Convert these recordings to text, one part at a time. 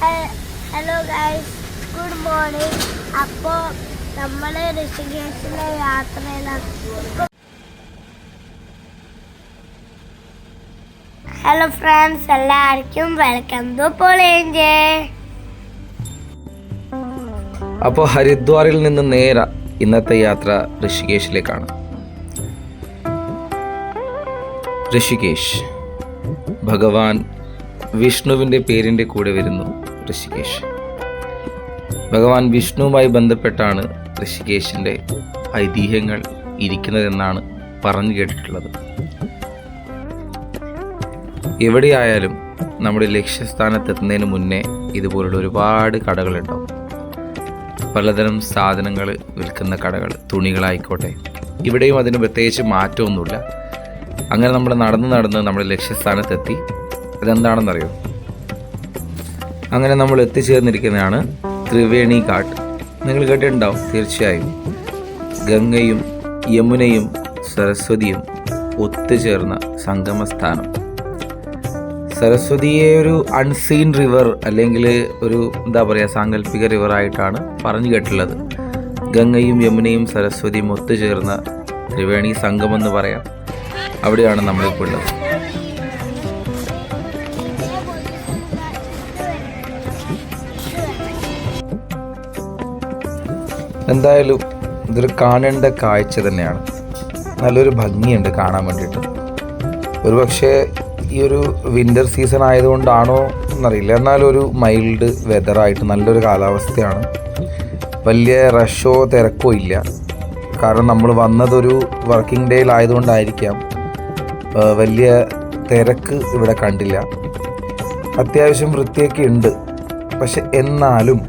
Hello guys good morning. അപ്പോൾ നമ്മൾ ഋഷികേശിലെ യാത്രയിലാണ് ഹലോ ഫ്രണ്ട്സ് എല്ലാവർക്കും വെൽക്കം ടു പോളേഞ്ചേ അപ്പോൾ ഹരിദ്വാറിൽ നിന്ന് നേരെ ഇന്നത്തെ യാത്ര ഋഷികേശിലേക്കാണ്. ഋഷികേശ് ഭഗവാൻ വിഷ്ണുവിന്റെ പേരിന്റെ കൂടെ വരുന്നു. ഋഷികേശ്. ഭഗവാൻ വിഷ്ണുവുമായി ബന്ധപ്പെട്ടാണ് ഋഷികേശിന്റെ ഐതിഹ്യങ്ങൾ ഇരിക്കുന്നതെന്നാണ് പറഞ്ഞു കേട്ടിട്ടുള്ളത്. എവിടെയായാലും നമ്മുടെ ലക്ഷ്യസ്ഥാനത്തെത്തുന്നതിന് മുന്നേ ഇതുപോലുള്ള ഒരുപാട് കടകളുണ്ടാവും. പലതരം സാധനങ്ങൾ വിൽക്കുന്ന കടകൾ തുണികളായിക്കോട്ടെ. ഇവിടെയും അതിന് പ്രത്യേകിച്ച് മാറ്റമൊന്നുമില്ല. അങ്ങനെ നമ്മൾ നടന്ന് നടന്ന് നമ്മുടെ ലക്ഷ്യസ്ഥാനത്തെത്തി. അതെന്താണെന്നറിയോ? അങ്ങനെ നമ്മൾ എത്തിച്ചേർന്നിരിക്കുന്നതാണ് ത്രിവേണി ഘാട്ട് നിങ്ങൾ കേട്ടിട്ടുണ്ടാവും തീർച്ചയായും. ഗംഗയും യമുനയും സരസ്വതിയും ഒത്തുചേർന്ന സംഗമസ്ഥാനം. സരസ്വതിയെ ഒരു അൺസീൻ റിവർ അല്ലെങ്കിൽ ഒരു എന്താ പറയുക സാങ്കല്പിക റിവർ ആയിട്ടാണ് പറഞ്ഞു കേട്ടുള്ളത് ഗംഗയും യമുനയും സരസ്വതിയും ഒത്തുചേർന്ന ത്രിവേണി സംഗമം എന്ന് പറയാം. അവിടെയാണ് നമ്മളിപ്പോൾ ഉള്ളത്. എന്തായാലും ഇതൊരു കാണേണ്ട കാഴ്ച തന്നെയാണ്. നല്ലൊരു ഭംഗിയുണ്ട് കാണാൻ വേണ്ടിയിട്ട്. ഒരു പക്ഷേ ഈ ഒരു വിന്റർ സീസൺ ആയതുകൊണ്ടാണോ എന്നറിയില്ല. എന്നാലും ഒരു മൈൽഡ് വെതറായിട്ട് നല്ലൊരു കാലാവസ്ഥയാണ്. വലിയ റഷോ തിരക്കോ ഇല്ല. കാരണം നമ്മൾ വന്നതൊരു വർക്കിംഗ് ഡേയിലായതുകൊണ്ടായിരിക്കാം വലിയ തിരക്ക് ഇവിടെ കണ്ടില്ല. അത്യാവശ്യം വൃത്തിയൊക്കെ ഉണ്ട്. പക്ഷെ എന്നാലും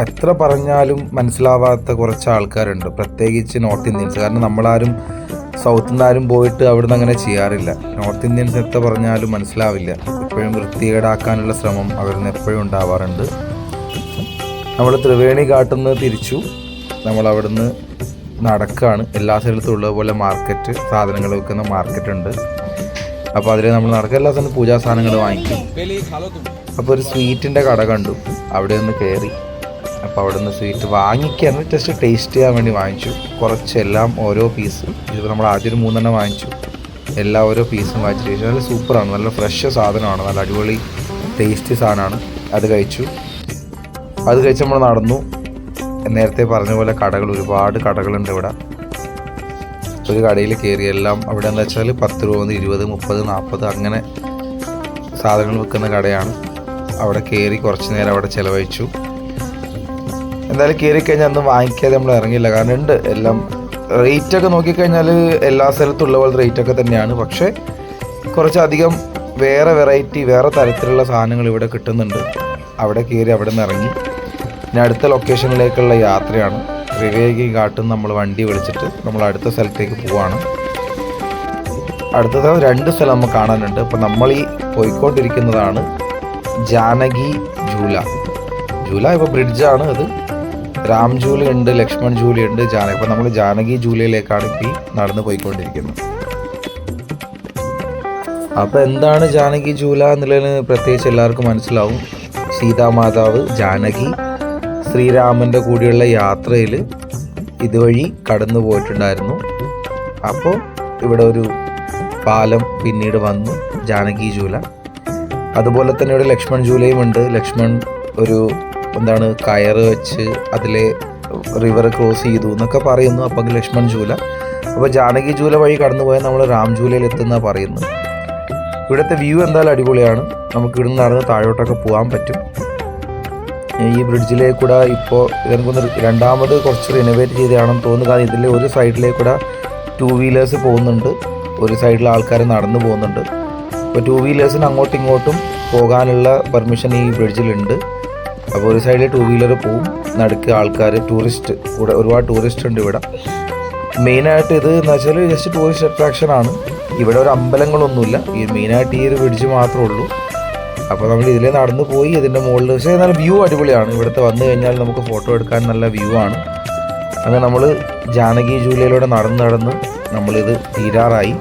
എത്ര പറഞ്ഞാലും മനസ്സിലാവാത്ത കുറച്ച് ആൾക്കാരുണ്ട്. പ്രത്യേകിച്ച് നോർത്ത് ഇന്ത്യൻസ് കാരണം നമ്മളാരും സൗത്ത് നിന്നാരും പോയിട്ട് അവിടുന്ന് അങ്ങനെ ചെയ്യാറില്ല. നോർത്ത് ഇന്ത്യൻസ് എത്ര പറഞ്ഞാലും മനസ്സിലാവില്ല. എപ്പോഴും വൃത്തികേടാക്കാനുള്ള ശ്രമം അവരിൽ നിന്ന് എപ്പോഴും ഉണ്ടാവാറുണ്ട്. നമ്മൾ ത്രിവേണി ഘാട്ടുനിന്ന് തിരിച്ചു. നമ്മൾ അവിടുന്ന് നടക്കുകയാണ് എല്ലാ സ്ഥലത്തും ഉള്ളതുപോലെ മാർക്കറ്റ് സാധനങ്ങൾ വെക്കുന്ന മാർക്കറ്റ് ഉണ്ട്. അപ്പോൾ അതിൽ നമ്മൾ നടക്കുക എല്ലാ സ്ഥലത്തും പൂജാ സാധനങ്ങൾ വാങ്ങിക്കും. അപ്പോൾ ഒരു സ്വീറ്റിന്റെ കട കണ്ടു. അവിടെ ഒന്ന് കയറി അപ്പോൾ അവിടെ നിന്ന് സ്വീറ്റ് വാങ്ങിക്കാൻ ജസ്റ്റ് ടേസ്റ്റ് ചെയ്യാൻ വേണ്ടി വാങ്ങിച്ചു. കുറച്ചെല്ലാം ഓരോ പീസ് ഇതിപ്പോൾ നമ്മൾ ആദ്യം മൂന്നെണ്ണം വാങ്ങിച്ചു. എല്ലാ ഓരോ പീസും വാങ്ങിച്ചു നല്ല സൂപ്പറാണ് നല്ല ഫ്രഷ് സാധനമാണ്. നല്ല അടിപൊളി ടേസ്റ്റി സാധനമാണ്. അത് കഴിച്ചു. അത് കഴിച്ച് നമ്മൾ നടന്നു. നേരത്തെ പറഞ്ഞ പോലെ കടകൾ ഒരുപാട് കടകളുണ്ട് ഇവിടെ. ഒരു കടയിൽ കയറി എല്ലാം അവിടെ എന്താ വെച്ചാൽ പത്ത് രൂപ മുതൽ ഇരുപത് മുപ്പത് നാൽപ്പത് അങ്ങനെ സാധനങ്ങൾ വിൽക്കുന്ന കടയാണ്. അവിടെ കയറി കുറച്ച് നേരം അവിടെ ചിലവഴിച്ചു. എന്തായാലും കയറി കഴിഞ്ഞാൽ ഒന്നും വാങ്ങിക്കാതെ നമ്മൾ ഇറങ്ങിയില്ല. കാരണം ഉണ്ട് എല്ലാം റേറ്റ് ഒക്കെ നോക്കിക്കഴിഞ്ഞാൽ എല്ലാ സ്ഥലത്തും ഉള്ള പോലെ റേറ്റ് ഒക്കെ തന്നെയാണ്. പക്ഷേ കുറച്ചധികം വേറെ വെറൈറ്റി വേറെ തരത്തിലുള്ള സാധനങ്ങൾ ഇവിടെ കിട്ടുന്നുണ്ട്. അവിടെ കയറി അവിടെ നിന്ന് ഇറങ്ങി. പിന്നെ അടുത്ത ലൊക്കേഷനിലേക്കുള്ള യാത്രയാണ്. വിവേകി ഘാട്ടിൽ നമ്മൾ വണ്ടി വിളിച്ചിട്ട് നമ്മൾ അടുത്ത സ്ഥലത്തേക്ക് പോവാണ്. അടുത്തത് രണ്ട് സ്ഥലം നമുക്ക് കാണാനുണ്ട്. അപ്പോൾ നമ്മൾ ഈ പോയിക്കൊണ്ടിരിക്കുന്നതാണ് ജാനകി ജൂല. ജൂല ഇപ്പോൾ ബ്രിഡ്ജാണ് അത്. രാം ജൂലി ഉണ്ട് ലക്ഷ്മൺ ജൂലി ഉണ്ട് ജാനകി. അപ്പോൾ നമ്മൾ ജാനകി ജൂലിയിലേക്കാണ് ഇപ്പോൾ നടന്നു നടന്ന് പോയിക്കൊണ്ടിരിക്കുന്നത്. അപ്പോൾ എന്താണ് ജാനകി ജൂല എന്നുള്ളതിന് പ്രത്യേകിച്ച് എല്ലാവർക്കും മനസ്സിലാവും. സീതാമാതാവ് ജാനകി ശ്രീരാമന്റെ കൂടെയുള്ള യാത്രയിൽ ഇതുവഴി കടന്നു പോയിട്ടുണ്ടായിരുന്നു. അപ്പോൾ ഇവിടെ ഒരു പാലം പിന്നീട് വന്നു ജാനകി ജൂല. അതുപോലെ തന്നെ ഇവിടെ ലക്ഷ്മൺ ജൂലയും ഉണ്ട്. ലക്ഷ്മൺ ഒരു എന്താണ് കയറ് വെച്ച് അതിലെ റിവർ ക്രോസ് ചെയ്തു എന്നൊക്കെ പറയുന്നു. അപ്പം ലക്ഷ്മൺ ജൂല. അപ്പോൾ ജാനകി ജൂല വഴി കടന്നു പോയാൽ നമ്മൾ രാം ജൂലയിൽ എത്തുന്ന പറയുന്നു ഇവിടുത്തെ വ്യൂ എന്തായാലും അടിപൊളിയാണ്. നമുക്ക് ഇവിടുന്ന് നടന്ന് താഴോട്ടൊക്കെ പോകാൻ പറ്റും. ഈ ബ്രിഡ്ജിലേക്ക് കൂടെ ഇപ്പോൾ ഇതൊന്ന് രണ്ടാമത് കുറച്ച് റിനോവേറ്റ് ചെയ്തതാണെന്ന് തോന്നുന്നു. കാരണം ഇതിലെ ഒരു സൈഡിലേക്ക് കൂടെ ടൂ വീലേഴ്സ് പോകുന്നുണ്ട്. ഒരു സൈഡിൽ ആൾക്കാർ നടന്നു പോകുന്നുണ്ട്. അപ്പോൾ ടൂ വീലേഴ്സിന് അങ്ങോട്ടും ഇങ്ങോട്ടും പോകാനുള്ള പെർമിഷൻ ഈ ബ്രിഡ്ജിലുണ്ട് അപ്പോൾ ഒരു സൈഡിൽ ടൂ വീലർ പോവും. നടുക്ക് ആൾക്കാർ ടൂറിസ്റ്റ് കൂടെ ഒരുപാട് ടൂറിസ്റ്റ് ഉണ്ട് ഇവിടെ. മെയിനായിട്ട് ഇത് എന്ന് വെച്ചാൽ ജസ്റ്റ് ടൂറിസ്റ്റ് അട്രാക്ഷൻ ആണ്. ഇവിടെ ഒരു അമ്പലങ്ങളൊന്നുമില്ല. ഈ മെയിനായിട്ട് ഈ ഒരു ബ്രിഡ്ജ് മാത്രമേ ഉള്ളൂ. അപ്പോൾ നമ്മൾ ഇതിലേ നടന്നു പോയി ഇതിന്റെ മുകളിൽ പക്ഷേ നല്ല വ്യൂ അടിപൊളിയാണ്. ഇവിടുത്തെ വന്നു കഴിഞ്ഞാൽ നമുക്ക് ഫോട്ടോ എടുക്കാൻ നല്ല വ്യൂ ആണ്. അങ്ങനെ നമ്മൾ ജാനകി ജൂലയിലൂടെ നടന്ന് നടന്ന് നമ്മളിത് തീരാറായി.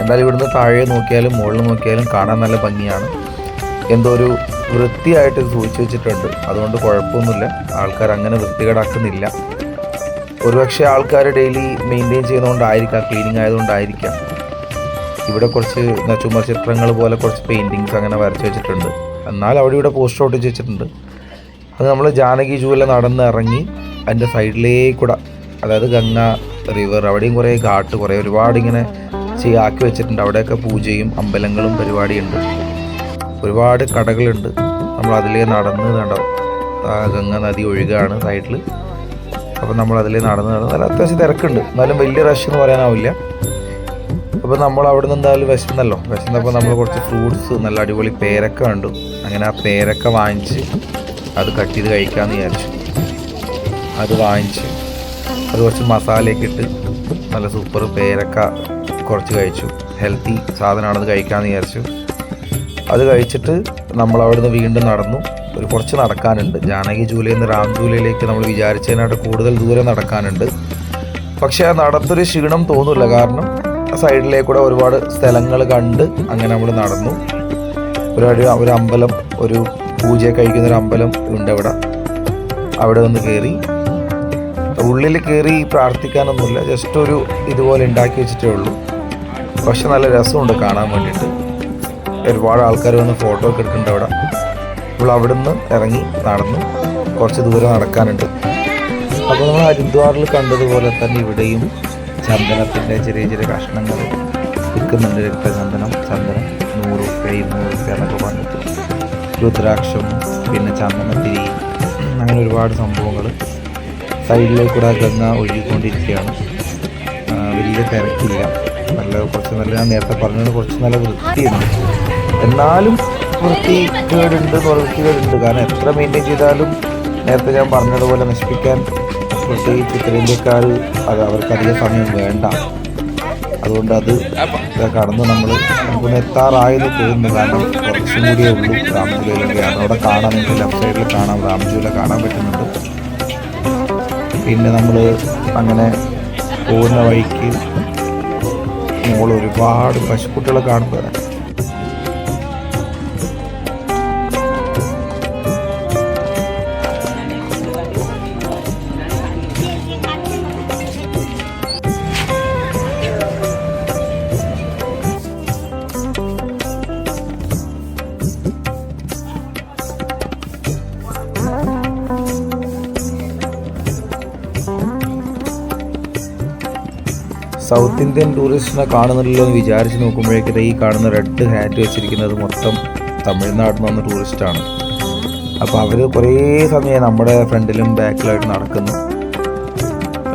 എന്തായാലും ഇവിടുന്ന് താഴെ നോക്കിയാലും മുകളിൽ നോക്കിയാലും കാണാൻ നല്ല ഭംഗിയാണ്. എന്തോ ഒരു വൃത്തിയായിട്ട് സൂക്ഷിച്ചു വെച്ചിട്ടുണ്ട്. അതുകൊണ്ട് കുഴപ്പമൊന്നുമില്ല. ആൾക്കാർ അങ്ങനെ വൃത്തികേടാക്കുന്നില്ല. ഒരുപക്ഷെ ആൾക്കാർ ഡെയിലി മെയിന്റെയിൻ ചെയ്യുന്നതുകൊണ്ടായിരിക്കാം ക്ലീനിങ് ആയതുകൊണ്ടായിരിക്കാം. ഇവിടെ കുറച്ച് ചുമർ ചിത്രങ്ങൾ പോലെ കുറച്ച് പെയിന്റിങ്സ് അങ്ങനെ വരച്ച് വെച്ചിട്ടുണ്ട്. എന്നാൽ അവിടെ ഇവിടെ പോസ്റ്റർ ഒട്ടിച്ച് വെച്ചിട്ടുണ്ട്. അത് നമ്മൾ ജാനകി ജൂല നടന്ന് ഇറങ്ങി അതിന്റെ സൈഡിലേക്കൂടെ അതായത് ഗംഗ റിവർ അവിടെയും കുറേ ഘാട്ട് കുറേ ഒരുപാട് ഇങ്ങനെ ആക്കി വെച്ചിട്ടുണ്ട്. അവിടെയൊക്കെ പൂജയും അമ്പലങ്ങളും പരിപാടിയുണ്ട്. ഒരുപാട് കടകളുണ്ട്. നമ്മൾ അതിലേ നടന്ന് ആ ഗംഗ നദി ഒഴുകാണ് സൈഡിൽ അപ്പം നമ്മൾ അതിലേ നടന്ന് നടന്ന് നല്ല അത്യാവശ്യം തിരക്കുണ്ട്. എന്നാലും വലിയ റഷ് എന്ന് പറയാനാവില്ല. അപ്പോൾ നമ്മൾ അവിടെ നിന്ന് എന്തായാലും വിശന്നല്ലോ. വിശന്നപ്പോൾ നമ്മൾ കുറച്ച് ഫ്രൂട്ട്സ് നല്ല അടിപൊളി പേരക്ക കണ്ടു. അങ്ങനെ ആ പേരക്ക വാങ്ങിച്ച് അത് കട്ട് ചെയ്ത് കഴിക്കാമെന്ന് വിചാരിച്ചു. അത് വാങ്ങിച്ച് അത് കുറച്ച് മസാലയൊക്കെ ഇട്ട് നല്ല സൂപ്പർ പേരക്ക കുറച്ച് കഴിച്ചു. ഹെൽത്തി സാധനമാണത് കഴിക്കാമെന്ന് വിചാരിച്ചു. അത് കഴിച്ചിട്ട് നമ്മൾ അവിടുന്ന് വീണ്ടും നടന്നു. ഒരു കുറച്ച് നടക്കാനുണ്ട്. ജാനകി ജൂലയിൽ നിന്ന് റാം ജൂലയിലേക്ക് നമ്മൾ വിചാരിച്ചതിനായിട്ട് കൂടുതൽ ദൂരം നടക്കാനുണ്ട്. പക്ഷേ ആ നടത്തൊരു ക്ഷീണം തോന്നില്ല കാരണം ആ സൈഡിലേക്കൂടെ ഒരുപാട് സ്ഥലങ്ങൾ കണ്ട് അങ്ങനെ നമ്മൾ നടന്നു. ഒരു ഒരു അമ്പലം ഒരു പൂജ കഴിക്കുന്ന ഒരു അമ്പലം ഉണ്ട് അവിടെ. അവിടെ ഒന്ന് കയറി. ഉള്ളിൽ കയറി പ്രാർത്ഥിക്കാനൊന്നുമില്ല. ജസ്റ്റ് ഒരു ഇതുപോലെ ഉണ്ടാക്കി വെച്ചിട്ടേ ഉള്ളൂ. പക്ഷെ നല്ല രസമുണ്ട് കാണാൻ വേണ്ടിയിട്ട്. ഒരുപാട് ആൾക്കാർ വന്ന് ഫോട്ടോ ഒക്കെ എടുക്കുന്നുണ്ട് അവിടെ. നമ്മൾ അവിടെ നിന്ന് ഇറങ്ങി നടന്നു കുറച്ച് ദൂരം നടക്കാനുണ്ട്. അപ്പോൾ നമ്മൾ ഹരിദ്വാറിൽ കണ്ടതുപോലെ തന്നെ ഇവിടെയും ചന്ദനത്തിന്റെ ചെറിയ ചെറിയ കഷ്ണങ്ങൾ വിൽക്കുന്നുണ്ട്. രക്തചന്ദനം ചന്ദനം നൂറ് റുപ്യ ഇരുന്നൂറ് റുപ്യ എന്നൊക്കെ പറഞ്ഞിട്ട്. രുദ്രാക്ഷം പിന്നെ ചന്ദനത്തിരി അങ്ങനെ ഒരുപാട് സംഭവങ്ങൾ സൈഡിലേക്കൂടെ ഗംഗ ഒഴുകിക്കൊണ്ടിരിക്കുകയാണ്. വലിയ തിരക്കില്ല. നല്ല കുറച്ച് നല്ല ഞാൻ നേരത്തെ പറഞ്ഞത് കുറച്ച് നല്ല വൃത്തിയുണ്ട്. എന്നാലും വൃത്തി കേടുണ്ട് വൃത്തി കേടുണ്ട്. കാരണം എത്ര മെയിന്റെയിൻ ചെയ്താലും നേരത്തെ ഞാൻ പറഞ്ഞതുപോലെ നശിപ്പിക്കാൻ പ്രത്യേകിച്ച് ഉത്തരേന്ത്യക്കാർ അത് അവർക്ക് സമയം വേണ്ട. അതുകൊണ്ട് അത് കടന്ന് നമ്മൾ നമുക്കൊന്ന് എത്താറായെന്ന് തോന്നുന്നു. കാരണം കുറച്ചും കൂടിയേ ഉള്ളൂ രാംജൂലയിലേക്ക് അവിടെ കാണാൻ എനിക്ക് ലെഫ്റ്റ് സൈഡിൽ കാണാം രാംജൂല കാണാൻ പറ്റുന്നുണ്ട്. പിന്നെ നമ്മൾ അങ്ങനെ പോകുന്ന വഴിക്ക് മോൾ ഒരുപാട് പശുക്കുട്ടികളെ കാണുമ്പോൾ സൗത്ത് ഇന്ത്യൻ ടൂറിസ്റ്റിനെ കാണുന്നില്ലല്ലോ എന്ന് വിചാരിച്ച് നോക്കുമ്പോഴേക്കും ഈ കാണുന്ന റെഡ് ഹാറ്റ് വെച്ചിരിക്കുന്നത് മൊത്തം തമിഴ്നാട്ടിൽ നിന്ന് ടൂറിസ്റ്റാണ് അപ്പോൾ അവർ കുറേ സമയം നമ്മുടെ ഫ്രണ്ടിലും ബാക്കിലായിട്ട് നടക്കുന്നു.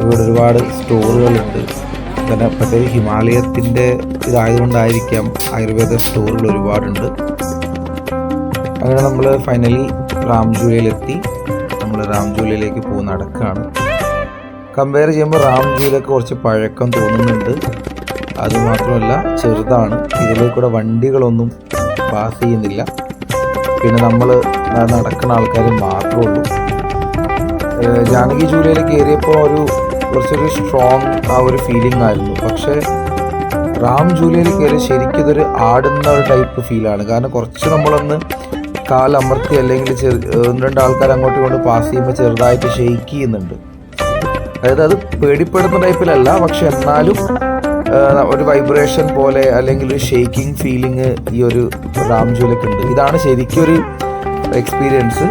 ഇവിടെ ഒരുപാട് സ്റ്റോറുകളുണ്ട്. പിന്നെ പ്രത്യേകിച്ച് ഹിമാലയത്തിന്റെ ഇതായതുകൊണ്ടായിരിക്കാം ആയുർവേദ സ്റ്റോറുകൾ ഒരുപാടുണ്ട്. അങ്ങനെ നമ്മൾ ഫൈനലി റാംജൂലയിലെത്തി നമ്മൾ റാംജൂലയിലേക്ക് പോകുന്ന നടക്കാണ്. കമ്പയർ ചെയ്യുമ്പോൾ റാം ജൂലൊക്കെ കുറച്ച് പഴക്കം തോന്നുന്നുണ്ട്. അതുമാത്രമല്ല ചെറുതാണ്. ഇതിലേക്കൂടെ വണ്ടികളൊന്നും പാസ് ചെയ്യുന്നില്ല. പിന്നെ നമ്മൾ നടക്കുന്ന ആൾക്കാർ മാത്രമേ ഉള്ളൂ. ജാനകി ജൂലയിൽ കയറിയപ്പോൾ ഒരു കുറച്ചൊരു സ്ട്രോങ് ആ ഒരു ഫീലിംഗ് ആയിരുന്നു. പക്ഷേ റാം ജൂലയിൽ കയറി ശരിക്കും ഇതൊരു ആടുന്ന ഒരു ടൈപ്പ് ഫീലാണ് കാരണം കുറച്ച് നമ്മളൊന്ന് കാലമർത്തി അല്ലെങ്കിൽ ചെറു രണ്ട് ആൾക്കാർ അങ്ങോട്ടും ഇങ്ങോട്ട് പാസ് ചെയ്യുമ്പോൾ ചെറുതായിട്ട് ഷെയ്ക്ക് ചെയ്യുന്നുണ്ട്. അതായത് അത് പേടിപ്പെടുന്ന ടൈപ്പിലല്ല പക്ഷെ എന്നാലും ഒരു വൈബ്രേഷൻ പോലെ അല്ലെങ്കിൽ ഒരു ഷേക്കിംഗ് ഫീലിംഗ് ഈ ഒരു റാംജൂലക്ക് ഉണ്ട്. ഇതാണ് ശരിക്കും ഒരു എക്സ്പീരിയൻസ്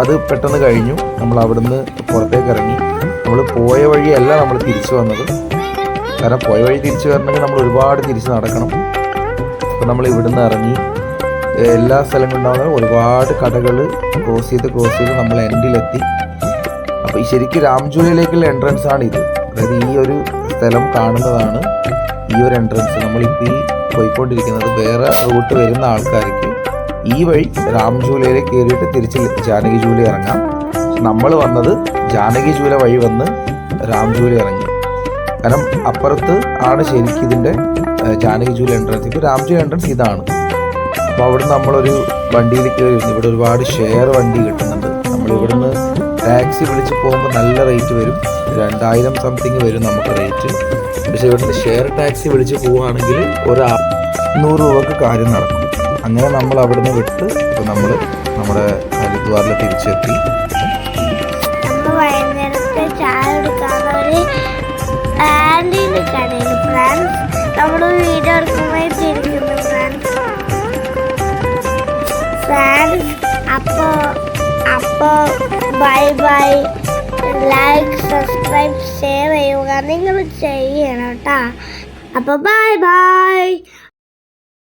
അത് പെട്ടെന്ന് കഴിഞ്ഞു. നമ്മൾ അവിടുന്ന് പുറത്തേക്ക് ഇറങ്ങി. നമ്മൾ പോയ വഴിയല്ല നമ്മൾ തിരിച്ചു വന്നത്. കാരണം പോയ വഴി തിരിച്ചു വരണമെങ്കിൽ നമ്മൾ ഒരുപാട് തിരിച്ച് നടക്കണം. അപ്പോൾ നമ്മൾ ഇവിടുന്ന് ഇറങ്ങി. എല്ലാ സ്ഥലങ്ങളും ഉണ്ടാവുന്ന ഒരുപാട് കടകൾ ക്രോസ് ചെയ്ത് ക്രോസ് ചെയ്ത് നമ്മൾ എൻഡിലെത്തി അപ്പോൾ ഈ ശരിക്കും രാംജൂലയിലേക്കുള്ള എൻട്രൻസ് ആണ് ഇത്. അതായത് ഈ ഒരു സ്ഥലം കാണുന്നതാണ് ഈ ഒരു എൻട്രൻസ് നമ്മളിപ്പോൾ ഈ പോയിക്കൊണ്ടിരിക്കുന്നത് വേറെ റൂട്ട് വരുന്ന ആൾക്കാർക്ക് ഈ വഴി രാംജൂലയിലേക്ക് കയറിയിട്ട് തിരിച്ച് ജാനകി ജൂല ഇറങ്ങാം. നമ്മൾ വന്നത് ജാനകി ജൂല വഴി വന്ന് രാംജൂല ഇറങ്ങി. കാരണം അപ്പുറത്ത് ആണ് ശരിക്കും ഇതിന്റെ ജാനകി ജൂല എൻട്രൻസ് ഇപ്പോൾ രാംജൂല എൻട്രൻസ് ഇതാണ്. അപ്പോൾ അവിടെ നമ്മളൊരു വണ്ടിയിൽ കയറി ഇവിടെ ഒരുപാട് ഷെയർ വണ്ടി കിട്ടുന്നുണ്ട്. നമ്മൾ ഇവിടുന്ന് ടാക്സി വിളിച്ച് പോകുമ്പോൾ നല്ല റേറ്റ് വരും. രണ്ടായിരം സംതിങ് വരും നമുക്ക് റേറ്റ് പക്ഷേ ഇവിടുന്ന് ഷെയർ ടാക്സി വിളിച്ച് പോവുകയാണെങ്കിൽ ഒരു നൂറ് രൂപക്ക് കാര്യം നടക്കും. അങ്ങനെ നമ്മൾ അവിടുന്ന് വിട്ട് ഇപ്പോൾ നമ്മൾ നമ്മുടെ ഹരിദ്വാറിൽ തിരിച്ചെത്തി. നമ്മൾ video bye bye like subscribe share ചെയ്യുക നിങ്ങൾ ചെയ്യണം കേട്ടോ അപ്പോൾ ബൈ ബൈ